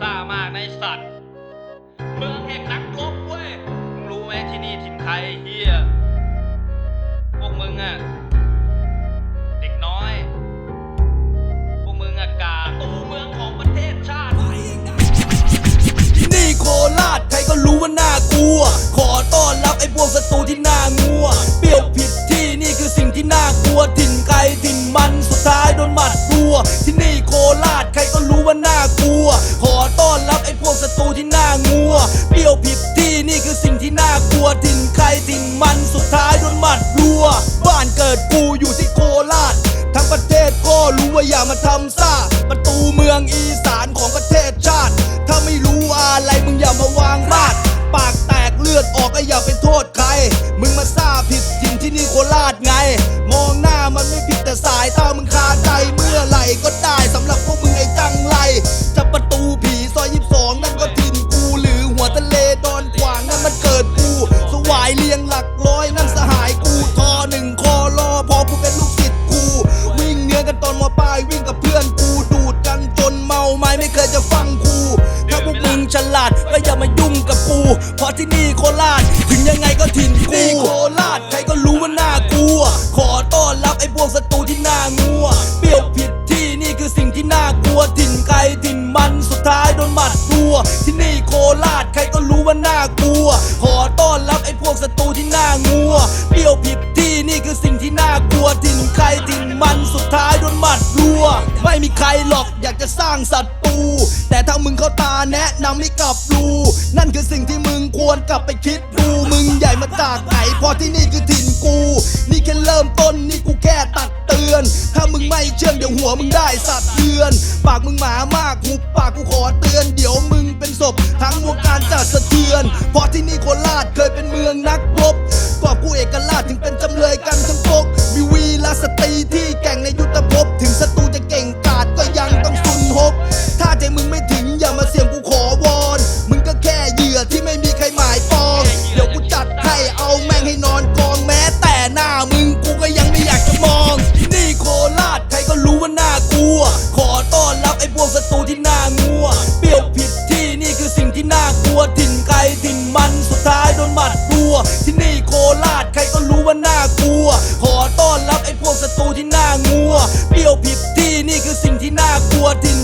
ซ่ามากในสัตว์ เมืองแห่งนักรบเว้ย มึงรู้ไหมที่นี่ถิ่นใครเฮียพวกมึงอะเด็กน้อย พวกมึงอะกาตูเมืองของประเทศชาติ ที่นี่โคราชใครก็รู้ว่าน่ากลัว ขอต้อนรับไอ้พวกศัตรูที่น่างัว เปรี้ยวผิดที่นี่คือสิ่งที่น่ากลัว ถิ่นไกลถิ่นมันสุดท้ายโดนหมัดรัว ที่นี่โคราชใคร กลัวถิ่นใครถิ่นมันสุดท้ายโดนหมัดรัว บ้านเกิดกูอยู่ที่โคราช ทั้งประเทศก็รู้ว่าอย่ามาทำซ่าประตูเมืองอีสานของประเทศชาติ มึงฉลาดก็อย่ามายุ่งกับกู เพราะที่นี่โคราช ถึงยังไงก็ถิ่นกูนี่โคราชใครก็รู้ว่าน่ากลัว ขอต้อนรับไอ้พวกศัตรูที่น่างัว เปรี้ยวผิดที่นี่คือสิ่งที่น่ากลัว ถิ่นไกลถิ่นมันสุดท้ายโดนหมัดรัว ที่นี่โคราชใครก็รู้ว่าน่ากลัว ขอต้อนรับไอ้พวกศัตรูที่น่างัว เปรี้ยวผิดที่นี่คือสิ่งที่น่ากลัว ถิ่นใครถิ่นมันสุดท้ายโดนหมัดรัว ไม่มีใครหรอกอยากจะสร้างศัตู แต่ถ้ามึงเข้าตาแนะนำให้กลับดูนั่นคือสิ่งที่มึงควรกลับไปคิดดู มึงใหญ่มาจากไหนพราะที่นี่คือถิ่นกู นี่แค่เริ่มต้นนี่กูแค่ตักเตือน ถ้ามึงไม่เชื่อเดี๋ยวหัวมึงได้สัตว์เตือน ปากมึงหมามากหุบปากกูขอเตือน เดี๋ยวมึงเป็นศพทั้งวงการจะสะเทือน เพราะที่นี่โคราชเคยเป็นเมืองนักรบกอบกูเอกราชถึงเป็นจำเลยกันทั้งปก ไอ้พวกศัตรูที่น่างัว เปรี้ยวผิดที่นี่คือสิ่งที่น่ากลัวถิ่นไกลถิ่นมันสุดท้ายโดนหมัดรัว ที่นี่โคราชใครก็รู้ว่าน่ากลัว ขอต้อนรับไอ้พวกศัตรูที่น่างัว เปรี้ยวผิดที่นี่คือสิ่งที่น่ากลัวถิ่น